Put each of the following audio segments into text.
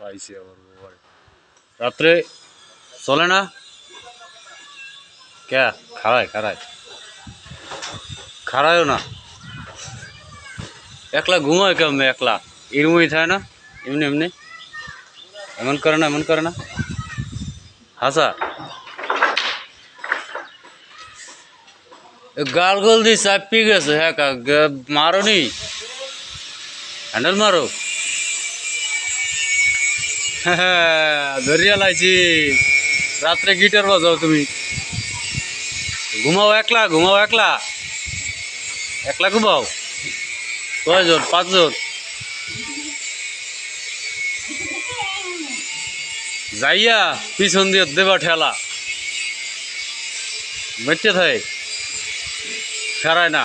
পাইছি আবার। রাত্রে চলে না? কে? খারায় খারায় খারায়ও না। একলা ঘুমায় কেমন একলা? এরমই থাকে না? এমনি এমনি। এমন করে না, এমন করে না। হাসা। গাল গোল দিয়ে চাপি গেছে হ্যাঁ মারো নি। হ্যান্ডেল মারো। ধরিয়া লাইছি। রাত্রে গিটার বাজাও তুমি। ঘুমাও একলা ঘুমাও একলা। একলা ঘুমাও? কয়জন? পাঁচজন? যাইয়া পিছন দিয়ে দেবা ঠেলা। বেঁচে থাকে খারায় না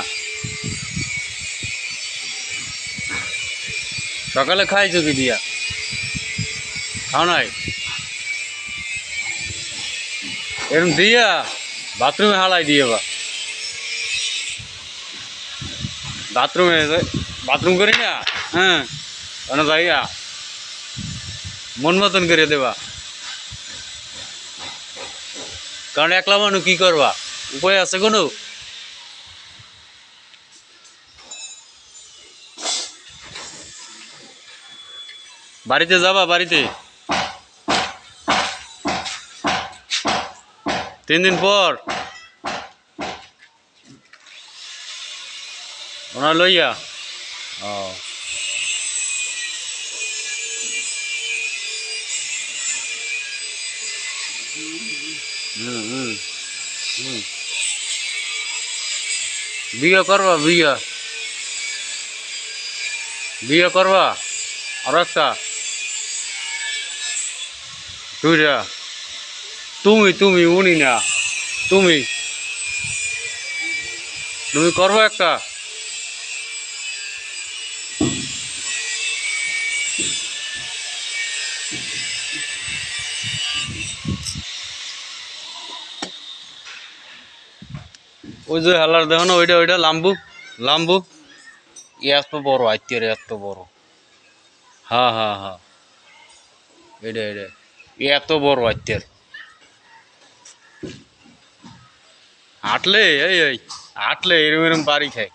সকালে খাইছো কি দিয়া? নাই? এরম দিয়া বাথরুমে হালাই দিয়ে বা। বাথরুমে বাথরুম করি না? হ্যাঁ। যাইয়া? মন মতন করে দেবা। কারণ একলা মানুষ কি করবা? উপায় আছে কোনো? বাড়িতে যাবা বাড়িতে? তিন দিন পর ওনার লইয়া ও হুম হুম হুম বিয়ে করবা বিয়ে বিয়ে করবা আর একটা দুইটা তুমি তুমি উনি না। তুমি। তুমি করব একটা। ওই যে হালার দেখো না ওইটা ওইটা লাম্বু লাম্বু। এত বড় আত্মীয় এত বড়। হ্যাঁ হ্যাঁ হ্যাঁ এটা এটা এত বড় আত্মীয় হাঁটলে এই এই হাঁটলে এরম এরম বাড়ি খায়।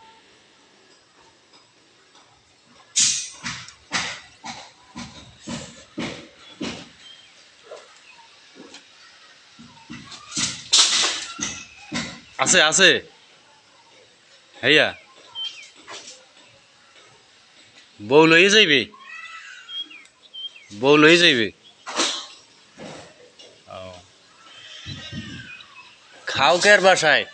আছে আছে। হইয়া। বউ লইয়ে যাইবে? বউ লইয়ে যাইবে? খাও কে আর বাসায়?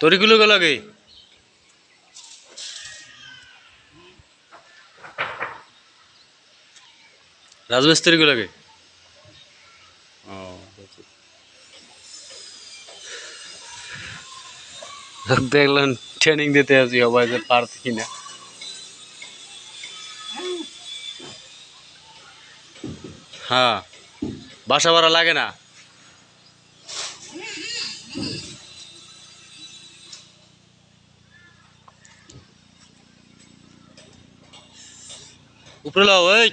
তরিগুলো লাগে রাজমিস্ত্রি লাগে ও দেখলেন ট্রেনিং দিতে আছি সবাই যে পারত কিনা। হ্যাঁ বাসা ভাড়া লাগে না? ઉપરલા હોય